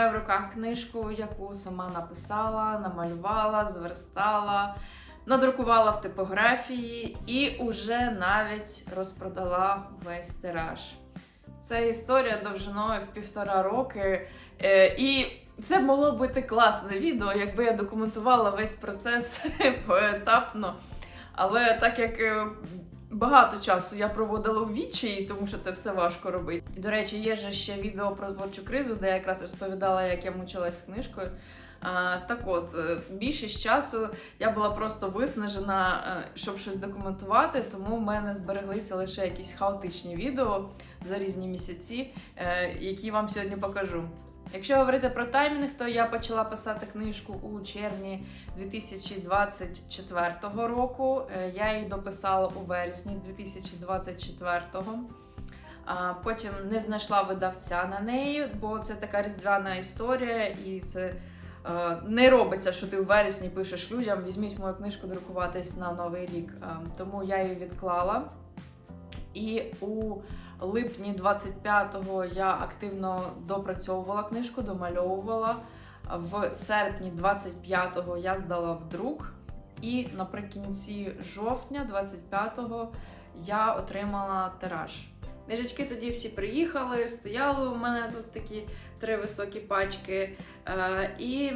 Тримаю в руках книжку, яку сама написала, намалювала, зверстала, надрукувала в типографії і уже навіть розпродала весь тираж. Це історія довжиною в півтора роки. Е, і це могло бути класне відео, якби я документувала весь процес поетапно. Але так як е, багато часу я проводила у відчаї, тому що це все важко робити. До речі, є же ще відео про творчу кризу, де я якраз розповідала, як я мучилась з книжкою. А, так от, е, більшість часу я була просто виснажена, е, щоб щось документувати, тому в мене збереглися лише якісь хаотичні відео за різні місяці, е, які вам сьогодні покажу. Якщо говорити про таймінг, то я почала писати книжку у червні 2024 року. Е, Я її дописала у вересні 2024. А потім не знайшла видавця на неї, бо це така різдвяна історія, і це е, не робиться, що ти у вересні пишеш людям, візьміть мою книжку друкуватись на новий рік. Е, тому я її відклала. І у липні 25-го я активно допрацьовувала книжку, домальовувала. В серпні 25-го я здала в друк, і наприкінці жовтня 25-го я отримала тираж. Книжечки тоді всі приїхали, стояли у мене тут такі три високі пачки. Е, і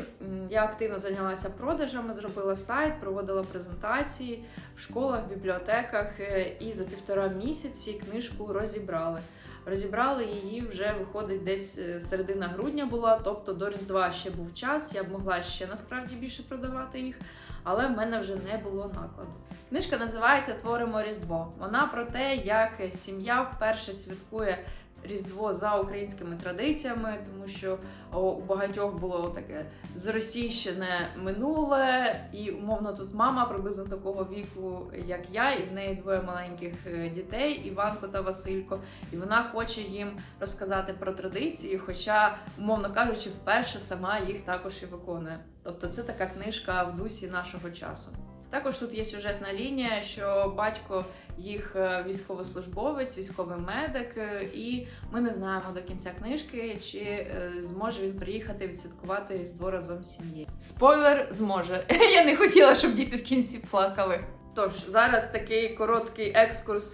я активно зайнялася продажами, зробила сайт, проводила презентації в школах, бібліотеках. е, І за півтора місяці книжку розібрали. Розібрали її вже виходить десь е, середина грудня була, тобто до Різдва ще був час. Я б могла ще насправді більше продавати їх, але в мене вже не було накладу. Книжка називається Творимо Різдво. Вона про те, як сім'я вперше святкує Різдво за українськими традиціями, тому що у багатьох було таке зросійщене минуле, і умовно тут мама приблизно такого віку, як я, і в неї двоє маленьких е, дітей, Іванко та Василько. І вона хоче їм розказати про традиції, хоча, умовно кажучи, вперше сама їх також і виконує. Тобто це така книжка в дусі нашого часу. Також тут є сюжетна лінія, що батько їх е, військовослужбовець, військовий медик, е, і ми не знаємо до кінця книжки, чи е, зможе він приїхати відсвяткувати Різдво разом з сім'єю. Спойлер зможе. Я не хотіла, щоб діти в кінці плакали. Тож зараз такий короткий екскурс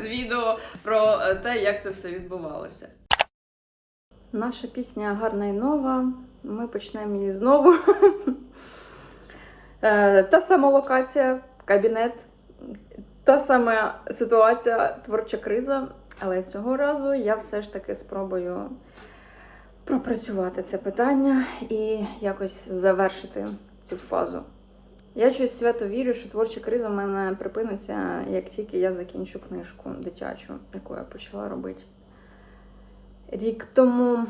з відео про те, як це все відбувалося. Наша пісня гарна і нова. Ми почнемо її знову. Та сама локація, кабінет, та сама ситуація, творча криза. Але цього разу я все ж таки спробую пропрацювати це питання і якось завершити цю фазу. Я щось свято вірю, що творча криза в мене припиниться, як тільки я закінчу книжку дитячу, яку я почала робити. Рік тому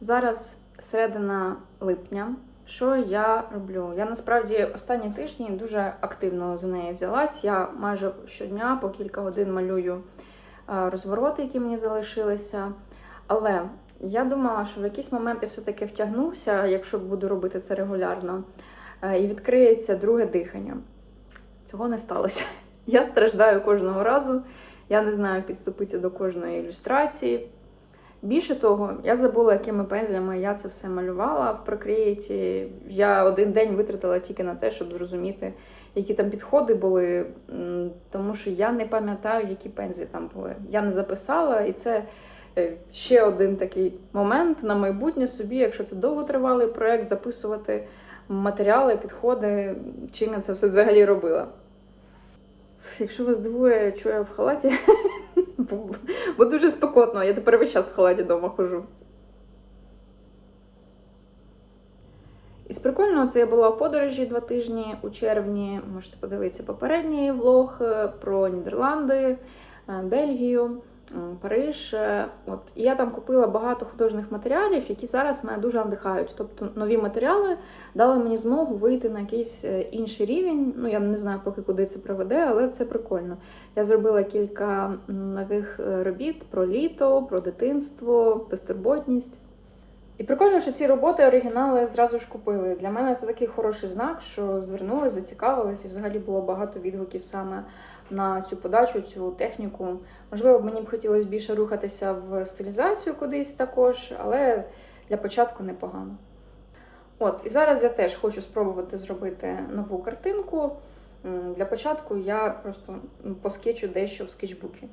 зараз середина липня. Що я роблю? Я насправді останні тижні дуже активно за неї взялась. Я майже щодня по кілька годин малюю е, розвороти, які мені залишилися. Але я думала, що в якийсь момент я все-таки втягнуся, якщо буду робити це регулярно, е, і відкриється друге дихання. Цього не сталося. Я страждаю кожного разу. Я не знаю, підступитися до кожної ілюстрації. Більше того, я забула, якими пензлями я це все малювала в Procreate. Я один день витратила тільки на те, щоб зрозуміти, які там підходи були, тому що я не пам'ятаю, які пензлі там були. Я не записала, і це е, ще один такий момент на майбутнє собі, якщо це довготривалий проєкт, записувати матеріали, підходи, чим я це все взагалі робила. Якщо вас дивує, що я в халаті, бо, дуже спекотно, я тепер весь час в халаті вдома хожу. Із прикольного це я була у подорожі два тижні у червні. Можете подивитися попередній влог е, про Нідерланди, е, Бельгію, Париж. Е, От і я там купила багато художніх матеріалів, які зараз мене дуже надихають. Тобто нові матеріали дали мені змогу вийти на якийсь е, інший рівень. Ну я не знаю поки куди це приведе, але це прикольно. Я зробила кілька нових е, робіт про літо, про дитинство, безтурботність. І прикольно, що ці роботи оригінали зразу ж купили. Для мене це такий хороший знак, що звернулися, зацікавилися, і взагалі було багато відгуків саме на цю подачу, цю техніку. Можливо, мені б хотілося більше рухатися в стилізацію кудись також, але для початку непогано. От, і зараз я теж хочу спробувати зробити нову картинку. Для початку я просто м, дещо в скетчбукі.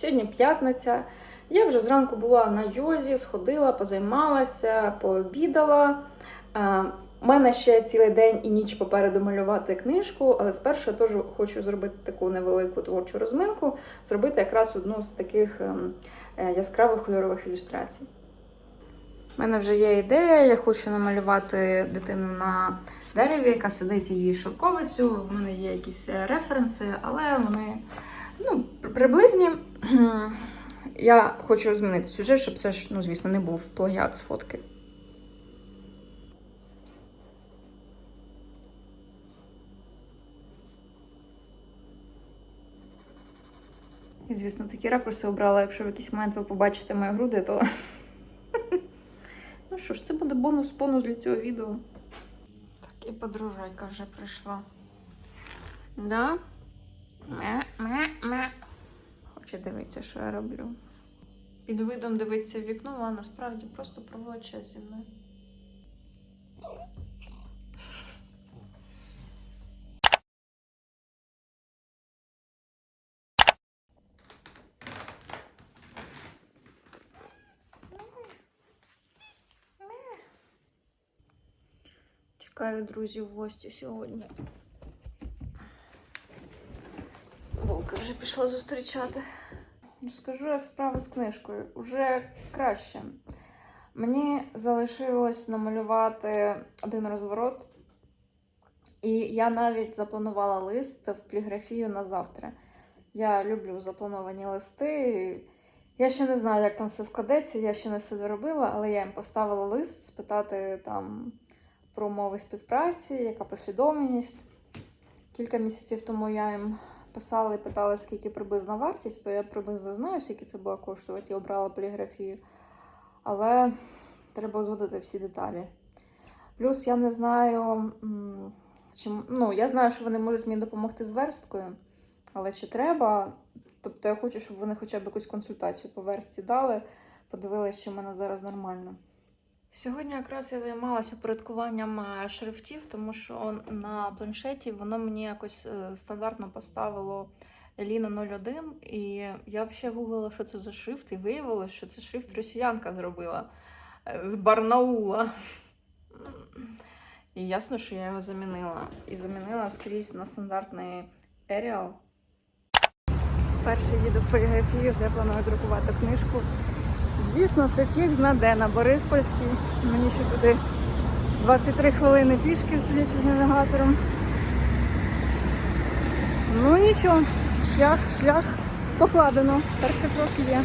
Сьогодні п'ятниця. Я вже зранку була на йозі, сходила, позаймалася, пообідала. У мене ще цілий день і ніч попереду малювати книжку, але спершу я теж хочу зробити таку невелику творчу розминку, зробити якраз одну з таких ем, е, яскравих кольорових ілюстрацій. У мене вже є ідея, я хочу намалювати дитину на дереві, яка сидить її шовковицю. У мене є якісь е, референси, але вони ну, приблизні. Я хочу змінити сюжет, щоб це ж, ну, звісно, не був плагіат з фотки. І, звісно, такі ракурси обрала. Якщо в якийсь момент ви побачите мої груди, то. Ну що ж, це буде бонус-бонус для цього відео. Так, і подружайка вже прийшла. Да? Ме, ме, ме. Хоче дивитися, що я роблю. Під видом дивиться в вікно, а насправді просто проводить час зі мною. Чекаю друзів в гості сьогодні. Волка вже пішла зустрічати. Розкажу, як справи з книжкою. Уже краще. Мені залишилось намалювати один розворот, і я навіть запланувала лист в поліграфію на завтра. Я люблю заплановані листи. Я ще не знаю, як там все складеться, я ще не все доробила, але я їм поставила лист спитати там про умови співпраці, яка послідовність. Кілька місяців тому я їм писала і питала, скільки приблизна вартість, то я приблизно знаю, скільки це буде коштувати, і обрала поліграфію. Але треба узгодити всі деталі. Плюс я не знаю, чи, ну, я знаю, що вони можуть мені допомогти з версткою, але чи треба? Тобто я хочу, щоб вони хоча б якусь консультацію по верстці дали, подивилися, чи в мене зараз нормально. Сьогодні якраз я займалася упорядкуванням е, шрифтів, тому що на планшеті воно мені якось е, стандартно поставило Еліна 01, і я взагалі гуглила, що це за шрифт, і виявилося, що це шрифт росіянка зробила е, з Барнаула. І ясно, що я його замінила. І замінила скрізь на стандартний Arial. Вперше їду в поліграфію, де планую друкувати книжку. Звісно, це фікс знаде на Бориспольській. Мені ще туди 23 хвилини пішки, судячи з навігатором. Ну нічого, шлях, шлях покладено. Перший крок є.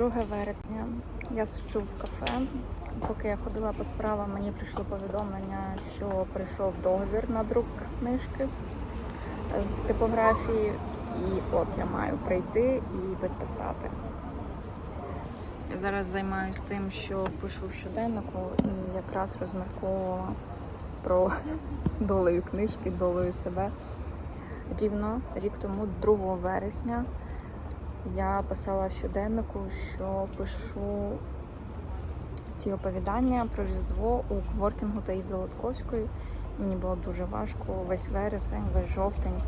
Друге вересня. Я сиджу в кафе. Поки я ходила по справам, мені прийшло повідомлення, що прийшов договір на друк книжки з типографії. І от я маю прийти і підписати. Я зараз займаюся тим, що пишу в щоденнику і якраз розмірковувала про долею книжки, долею себе. Рівно рік тому, 2 вересня, я писала в щоденнику, що пишу ці оповідання про Різдво у кворкінгу та із Золотковською. Мені було дуже важко весь вересень, весь жовтень.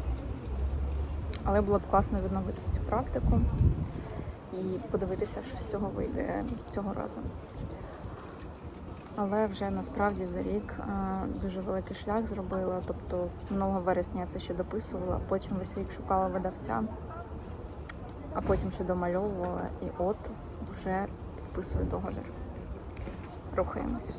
Але було б класно відновити цю практику і подивитися, що з цього вийде цього разу. Але вже насправді за рік дуже великий шлях зробила. Тобто минулого вересня це ще дописувала, потім весь рік шукала видавця а потім ще домальовувала, і от вже підписую договір. Рухаємось.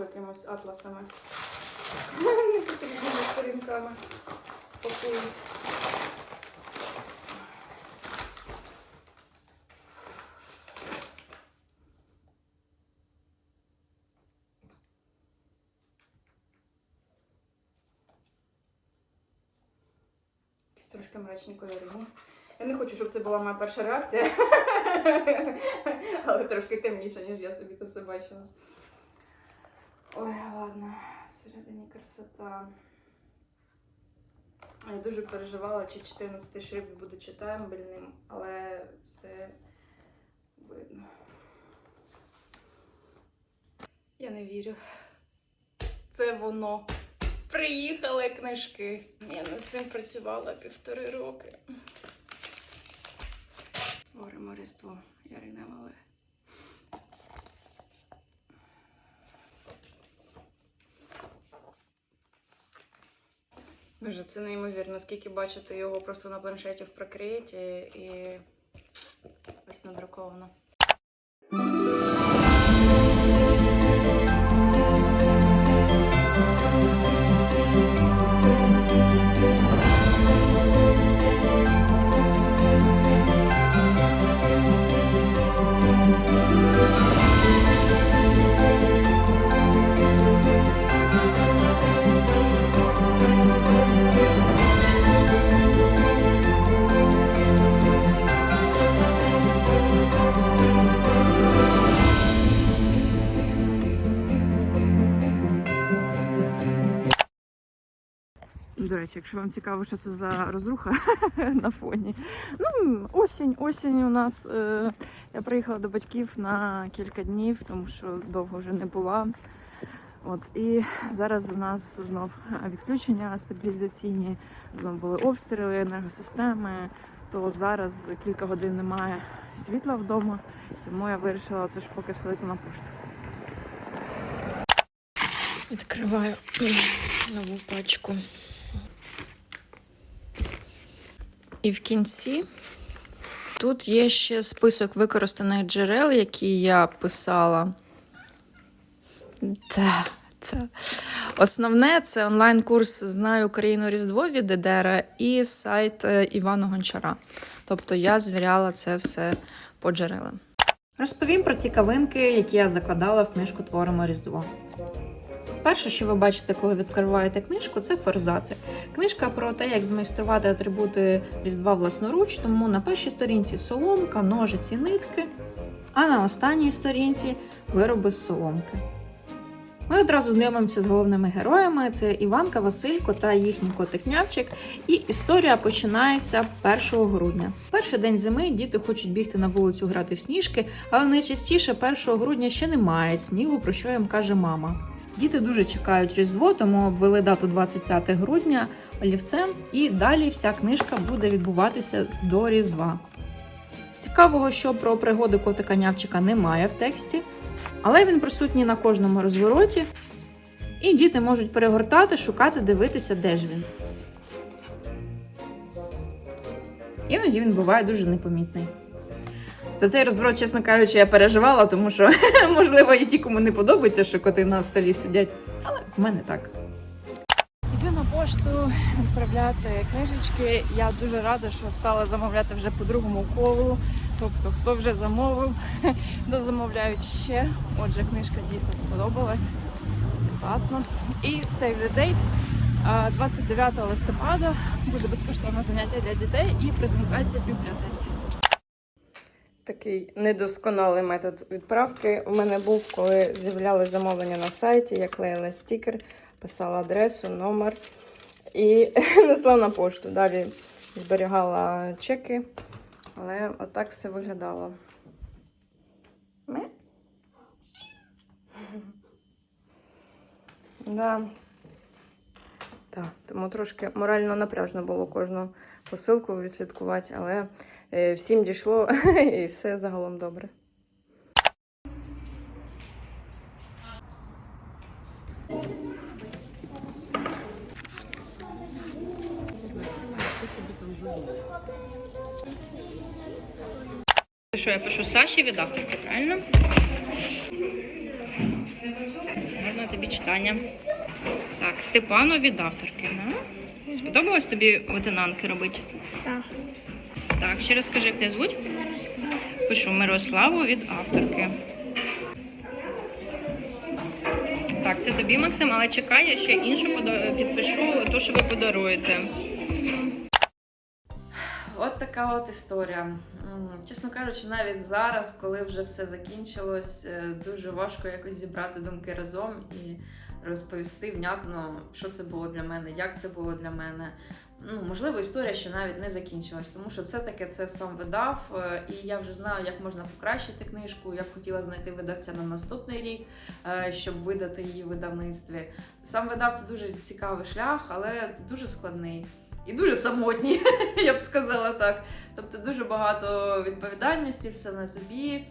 Зверху якимось атласами. Не потрібними сторінками. Пакують. Трошки мрачні кольори. Я не хочу, щоб це була моя перша реакція. Але трошки темніше, ніж я собі це все бачила. Ой, ладно, всередині красота. Я дуже переживала, чи 14 шрифт буде читаємбельним, але все видно. Я не вірю. Це воно. Приїхали книжки. Я над цим працювала півтори роки. Творимо Різдво Ярина Мале. Боже, це неймовірно, скільки бачити його просто на планшеті в прокреаті і ось надруковано. Речі, якщо вам цікаво, що це за розруха на фоні. Ну, осінь, осінь у нас. Е, я приїхала до батьків на кілька днів, тому що довго вже не була. От, і зараз у нас знов відключення стабілізаційні, знов були обстріли енергосистеми, то зараз кілька годин немає світла вдома, тому я вирішила це ж поки сходити на пошту. Відкриваю нову пачку. І в кінці тут є ще список використаних джерел, які я писала. Та, та. Основне це онлайн-курс Знаю Україну Різдво від Дедера і сайт е, Івана Гончара. Тобто я звіряла це все по джерелам. Розповім про цікавинки, які я закладала в книжку Творимо Різдво. Перше, що ви бачите, коли відкриваєте книжку, це форзаци. Книжка про те, як змайструвати атрибути Різдва власноруч, тому на першій сторінці соломка, ножиці, нитки, а на останній сторінці вироби з соломки. Ми одразу знайомимося з головними героями: це Іванка, Василько та їхній котик Нявчик. І історія починається 1 грудня. Перший день зими діти хочуть бігти на вулицю грати в сніжки, але найчастіше 1 грудня ще немає снігу, про що їм каже мама. Діти дуже чекають Різдво, тому обвели дату 25 грудня олівцем, і далі вся книжка буде відбуватися до Різдва. З цікавого, що про пригоди котика Нявчика немає в тексті, але він присутній на кожному розвороті, і діти можуть перегортати, шукати, дивитися, де ж він. Іноді він буває дуже непомітний. За цей розворот, чесно кажучи, я переживала, тому що, можливо, і ті, кому не подобається, що коти на столі сидять. Але в мене так. Йду на пошту відправляти книжечки. Я дуже рада, що стала замовляти вже по другому колу. Тобто, хто вже замовив, дозамовляють ще. Отже, книжка дійсно сподобалась. Це класно. І Save the Date. 29 листопада буде безкоштовне заняття для дітей і презентація в бібліотеці. Такий недосконалий метод відправки у мене був, коли з'являли замовлення на сайті, я клеїла стікер, писала адресу, номер і несла на пошту. Далі зберігала чеки, але отак все виглядало. Да. Так, тому трошки морально напряжно було кожну посилку відслідкувати, але всім дійшло і все загалом добре. Що я пишу Саші від авторки, правильно? Гарно тобі читання. Так, Степану від авторки. Сподобалось тобі ветенанки робити? Так. Так, ще раз скажи, як тебе звуть? Пишу Мирославу від авторки. Так, це тобі, Максим, але чекай, я ще іншу підпишу, ту, що ви подаруєте. От така от історія. Чесно кажучи, навіть зараз, коли вже все закінчилось, е, дуже важко якось зібрати думки разом і розповісти внятно, що це було для мене, як це було для мене. Ну, можливо, історія ще навіть не закінчилась, тому що це таке це сам видав, е, і я вже знаю, як можна покращити книжку. Я б хотіла знайти видавця на наступний рік, е, щоб видати її в видавництві. Сам видав це дуже цікавий шлях, але дуже складний і дуже самотній, я б сказала так. Тобто дуже багато відповідальності, все на тобі.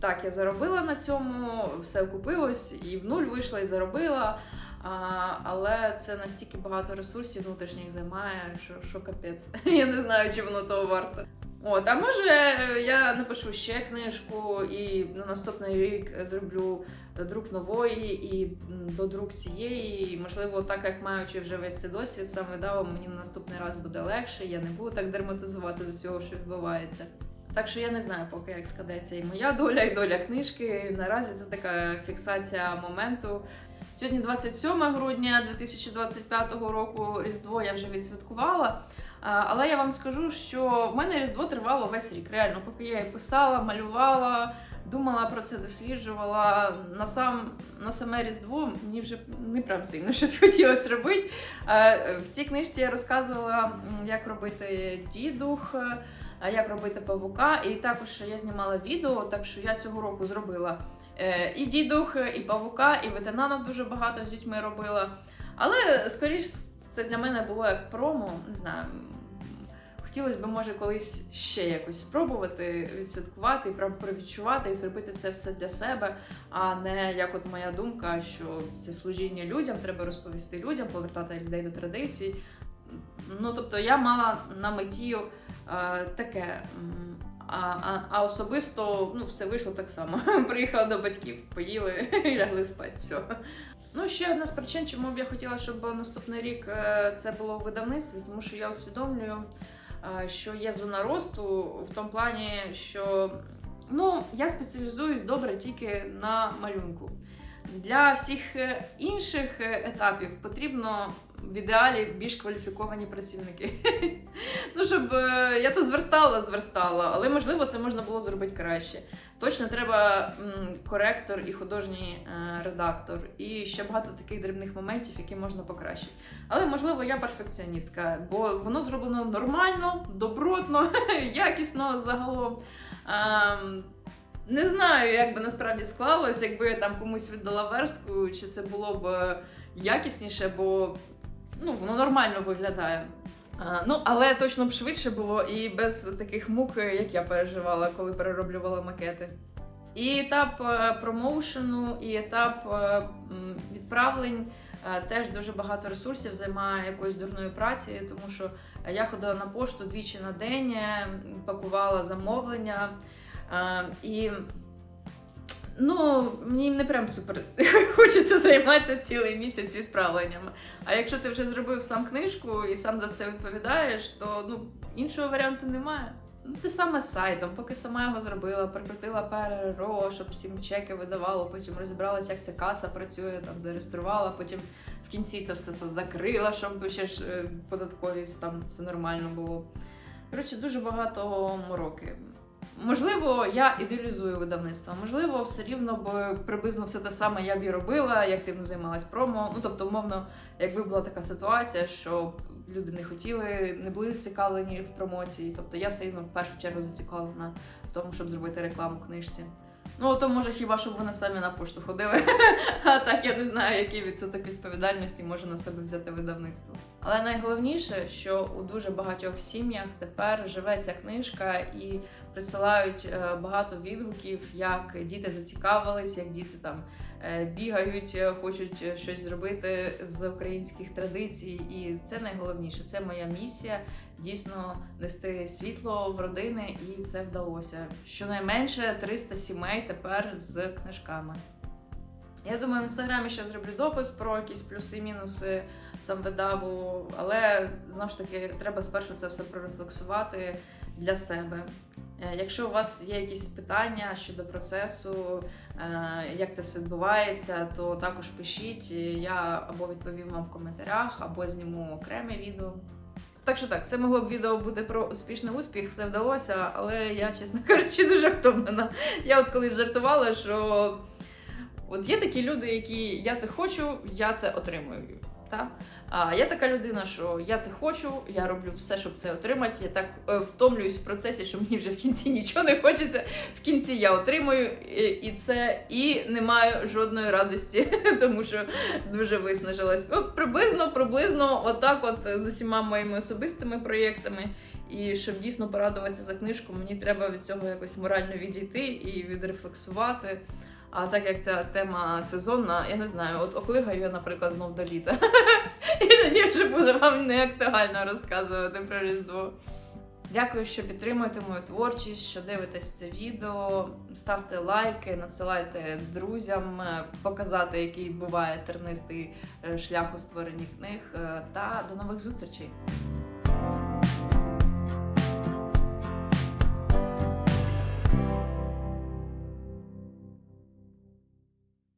Так, я заробила на цьому, все окупилось, і в нуль вийшла, і заробила. А, але це настільки багато ресурсів внутрішніх займає, що, що капець. Я не знаю, чи воно того варто. От, а може я напишу ще книжку і на наступний рік зроблю друк нової і до друк цієї. І, можливо, так як маючи вже весь цей досвід, сам видав, мені на наступний раз буде легше. Я не буду так дерматизувати до всього, що відбувається. Так що я не знаю, поки як складеться і моя доля, і доля книжки. Наразі це така фіксація моменту. Сьогодні 27 грудня 2025 року Різдво я вже відсвяткувала. Але я вам скажу, що в мене Різдво тривало весь рік. Реально, поки я її писала, малювала, думала про це, досліджувала. На сам на саме Різдво мені вже не прям сильно щось хотілося робити. В цій книжці я розказувала, як робити дідух, як робити павука. І також я знімала відео, так що я цього року зробила і дідух, і павука, і ветенанок дуже багато з дітьми робила. Але скоріш це для мене було як промо, не знаю. Хотілося б, може, колись ще якось спробувати відсвяткувати і провідчувати і зробити це все для себе, а не як от моя думка, що це служіння людям, треба розповісти людям, повертати людей до традицій. Ну, тобто я мала на меті е, таке. А, а, а особисто ну, все вийшло так само. Приїхала до батьків, поїли і лягли спати. Все. Ну, ще одна з причин, чому б я хотіла, щоб наступний рік е, це було в видавництві, тому що я усвідомлюю, е, що є зона росту в тому плані, що ну, я спеціалізуюсь добре тільки на малюнку. Для всіх е, інших етапів потрібно в ідеалі більш кваліфіковані працівники. Ну, щоб е, я тут зверстала, зверстала, але можливо це можна було зробити краще. Точно треба коректор і художній е, редактор, і ще багато таких дрібних моментів, які можна покращити. Але можливо я перфекціоністка, бо воно зроблено нормально, добротно, якісно загалом. Ем, не знаю, як би насправді склалось, якби я там комусь віддала верстку, чи це було б е, якісніше, бо ну, воно нормально виглядає. А, ну, але точно б швидше було і без таких мук, як я переживала, коли перероблювала макети. І етап е, промоушену, і етап е, відправлень е, теж дуже багато ресурсів займає якоїсь дурної праці, тому що я ходила на пошту двічі на день, пакувала замовлення. І ну, мені не прям супер хочеться займатися цілий місяць відправленнями. А якщо ти вже зробив сам книжку і сам за все відповідаєш, то ну, іншого варіанту немає. Ну, те саме з сайтом, поки сама його зробила, прикрутила ПРРО, щоб всім чеки видавало, потім розібралася, як ця каса працює, там зареєструвала, потім в кінці це все закрила, щоб ще ж е, податкові там все нормально було. Коротше, дуже багато мороки. Можливо, я ідеалізую видавництво. Можливо, все рівно б приблизно все те саме я б і робила, я активно займалась промо. Ну тобто, умовно, якби була така ситуація, що люди не хотіли, не були зацікавлені в промоції. Тобто я все рівно в першу чергу зацікавлена в тому, щоб зробити рекламу книжці. Ну, то може хіба щоб вони самі на пошту ходили. А так я не знаю, який відсоток відповідальності може на себе взяти видавництво. Але найголовніше, що у дуже багатьох сім'ях тепер живе ця книжка і присилають е, багато відгуків, як діти зацікавились, як діти там е, бігають, е, хочуть щось зробити з українських традицій. І це найголовніше. Це моя місія дійсно нести світло в родини, і це вдалося. Щонайменше 300 сімей тепер з книжками. Я думаю, в інстаграмі ще зроблю допис про якісь плюси, мінуси самвидаву, але знову ж таки треба спершу це все прорефлексувати для себе. Е, Якщо у вас є якісь питання щодо процесу, е, як це все відбувається, то також пишіть. Я або відповім вам в коментарях, або зніму окреме відео. Так що так, це могло б відео бути про успішний успіх, все вдалося, але я, чесно кажучи, дуже втомлена. Я от колись жартувала, що от є такі люди, які я це хочу, я це отримую. Та? А я така людина, що я це хочу, я роблю все, щоб це отримати. Я так е, втомлююсь в процесі, що мені вже в кінці нічого не хочеться. В кінці я отримую і, це, і не маю жодної радості, тому що дуже виснажилась. От приблизно, приблизно, отак, от е, з усіма моїми особистими проєктами. І щоб дійсно порадуватися за книжку, мені треба від цього якось морально відійти і відрефлексувати. А так як ця тема сезонна, я не знаю, от оклигаю я, наприклад, знов до літа. І тоді вже буде вам не актуально розказувати про Різдво. Дякую, що підтримуєте мою творчість, що дивитесь це відео. Ставте лайки, надсилайте друзям, е, показати, який буває тернистий е, шлях у створенні книг. Е, Та до нових зустрічей!